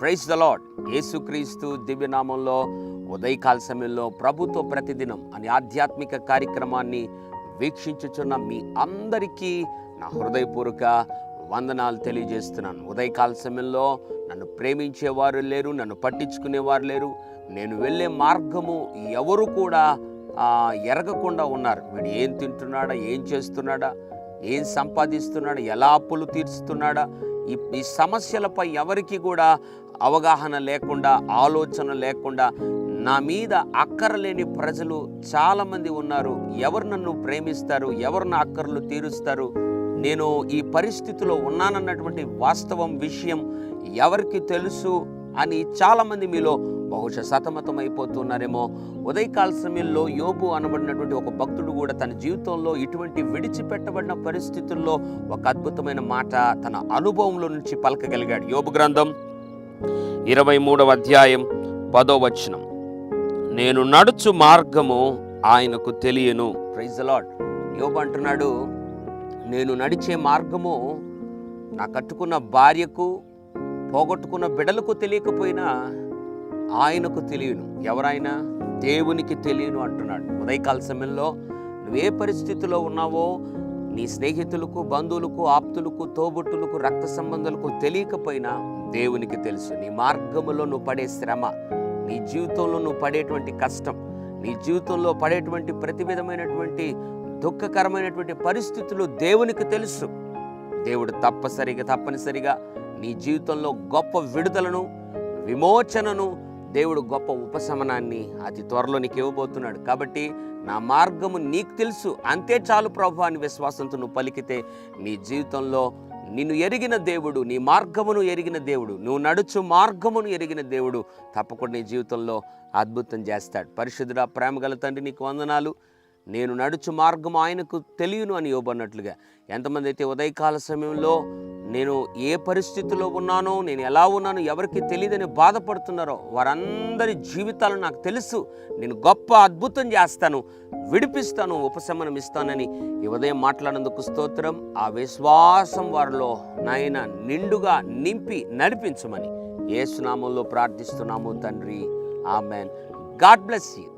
Praise the lord యేసుక్రీస్తు దివ్యనామంలో ఉదయకాల సమయంలో ప్రభుత్వ ప్రతిదినం అనే ఆధ్యాత్మిక కార్యక్రమాన్ని వీక్షించుచున్న మీ అందరికీ నా హృదయపూర్వక వందనాలు తెలియజేస్తున్నాను. ఉదయకాల సమయంలో నన్ను ప్రేమించేవారు లేరు నన్ను పట్టించుకునేవారు లేరు. నేను వెళ్ళే మార్గము ఎవరు కూడా ఎరగకుండా ఉన్నారు. వీడు ఏం తింటున్నాడా ఏం చేస్తున్నాడా ఏం సంపాదిస్తున్నాడా ఎలా అప్పులు తీర్చుతున్నాడా ఈ ఈ సమస్యలపై ఎవరికి కూడా అవగాహన లేకుండా ఆలోచన లేకుండా నా మీద అక్కరలేని ప్రజలు చాలామంది ఉన్నారు. ఎవరు నన్ను ప్రేమిస్తారు ఎవరు నా అక్కర్లు తీరుస్తారు నేను ఈ పరిస్థితిలో ఉన్నానన్నటువంటి వాస్తవం విషయం ఎవరికి తెలుసు అని చాలామంది మీలో బహుశా సతమతమైపోతున్నారేమో. ఉదయకాల సమయంలో యోబు అనబడినటువంటి ఒక భక్తుడు కూడా తన జీవితంలో ఇటువంటి విడిచిపెట్టబడిన పరిస్థితుల్లో ఒక అద్భుతమైన మాట తన అనుభవంలో నుంచి పలకగలిగాడు. యోబు గ్రంథం ఇరవై మూడవ అధ్యాయం పదో వచనం. నేను నడుచు మార్గము ఆయనకు తెలియను. ప్రైజ్ లాడ్ యోబు అంటున్నాడు నేను నడిచే మార్గము నా కట్టుకున్న భార్యకు పోగొట్టుకున్న బిడలకు తెలియకపోయినా ఆయనకు తెలియను. ఎవరైనా దేవునికి తెలియను అంటున్నాడు. ఉదయకాల సమయంలో నువ్వే పరిస్థితిలో ఉన్నావో నీ స్నేహితులకు బంధువులకు ఆప్తులకు తోబుట్టులకు రక్త సంబంధాలకు తెలియకపోయినా దేవునికి తెలుసు. నీ మార్గములో నువ్వు పడే శ్రమ నీ జీవితంలో నువ్వు పడేటువంటి కష్టం నీ జీవితంలో పడేటువంటి ప్రతి విధమైనటువంటి దుఃఖకరమైనటువంటి పరిస్థితులు దేవునికి తెలుసు. దేవుడు తప్పసరిగా తప్పనిసరిగా నీ జీవితంలో గొప్ప విడుదలను విమోచనను దేవుడు గొప్ప ఉపశమనాన్ని అతి త్వరలో నీకు ఇవ్వబోతున్నాడు. కాబట్టి నా మార్గము నీకు తెలుసు. అంతే చాలు ప్రభు అని విశ్వాసంతో నువ్వు పలికితే నీ జీవితంలో నిన్ను ఎరిగిన దేవుడు నీ మార్గమును ఎరిగిన దేవుడు నువ్వు నడుచు మార్గమును ఎరిగిన దేవుడు తప్పకుండా నీ జీవితంలో అద్భుతం చేస్తాడు. పరిశుద్ధుడా ప్రేమగల తండ్రి నీకు వందనాలు. నేను నడుచు మార్గం ఆయనకు తెలియను అని ఇవ్వబడినట్లుగా. ఎంతమంది అయితే ఉదయకాల సమయంలో నేను ఏ పరిస్థితిలో ఉన్నానో నేను ఎలా ఉన్నానో ఎవరికి తెలియదని బాధపడుతున్నారో వారందరి జీవితాలు నాకు తెలుసు. నేను గొప్ప అద్భుతం చేస్తాను విడిపిస్తాను ఉపశమనం ఇస్తానని ఈ ఉదయం మాట్లాడినందుకు స్తోత్రం. ఆ విశ్వాసం వారిలో నాయన నిండుగా నింపి నడిపించమని ఏసునామంలో ప్రార్థిస్తున్నాము తండ్రి. ఆమెన్. God bless you.